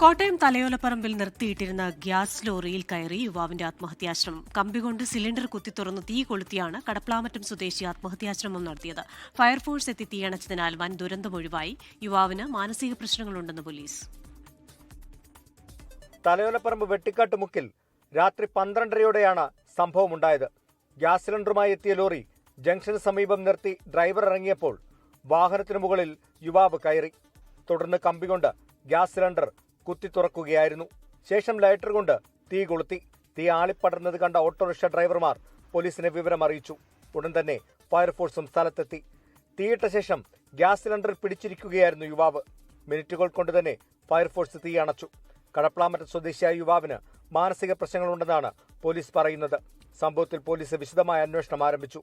കോട്ടയം തലയോലപ്പറമ്പിൽ നിർത്തിയിട്ടിരുന്ന ഗ്യാസ് ലോറിയിൽ കയറി യുവാവിന്റെ ആത്മഹത്യാശ്രമം. കമ്പികൊണ്ട് സിലിണ്ടർ കുത്തി തുറന്ന് തീ കൊളുത്തിയാണ് കടപ്ലാമറ്റം സ്വദേശി ആത്മഹത്യാശ്രമം നടത്തിയത്. ഫയർഫോഴ്സ് എത്തി തീയണച്ചതിനാൽ വൻ ദുരന്തമൊഴിവായി യുവാവിന് മാനസിക പ്രശ്നങ്ങളുണ്ടെന്ന് പോലീസ്. തലയോലപ്പറമ്പ് വെട്ടിക്കാട്ടുമുക്കിൽ രാത്രി പന്ത്രണ്ടരയോടെയാണ് സംഭവമുണ്ടായത്. ഗ്യാസ് സിലിണ്ടറുമായി എത്തിയ ലോറി ജംഗ്ഷന് സമീപം നിർത്തി ഡ്രൈവർ ഇറങ്ങിയപ്പോൾ വാഹനത്തിനു മുകളിൽ യുവാവ് കയറി. തുടർന്ന് കമ്പികൊണ്ട് ഗ്യാസ് സിലിണ്ടർ കുത്തി തുറക്കുകയായിരുന്നു. ശേഷം ലൈറ്റർ കൊണ്ട് തീ കൊളുത്തി തീ ആളിപ്പടർന്നത് കണ്ട ഓട്ടോറിക്ഷ ഡ്രൈവർമാർ പോലീസിനെ വിവരം അറിയിച്ചു. ഉടൻ തന്നെ ഫയർഫോഴ്സും സ്ഥലത്തെത്തി. തീയിട്ട ശേഷം ഗ്യാസ് സിലിണ്ടർ പിടിച്ചിരിക്കുകയായിരുന്നു യുവാവ്. മിനിറ്റുകൾ കൊണ്ട് തന്നെ ഫയർഫോഴ്സ് തീ അണച്ചു. കടപ്ലാമറ്റ സ്വദേശിയായ യുവാവിന് മാനസിക പ്രശ്നങ്ങളുണ്ടെന്നാണ് പോലീസ് പറയുന്നത്. സംഭവത്തിൽ പോലീസ് വിശദമായ അന്വേഷണം ആരംഭിച്ചു.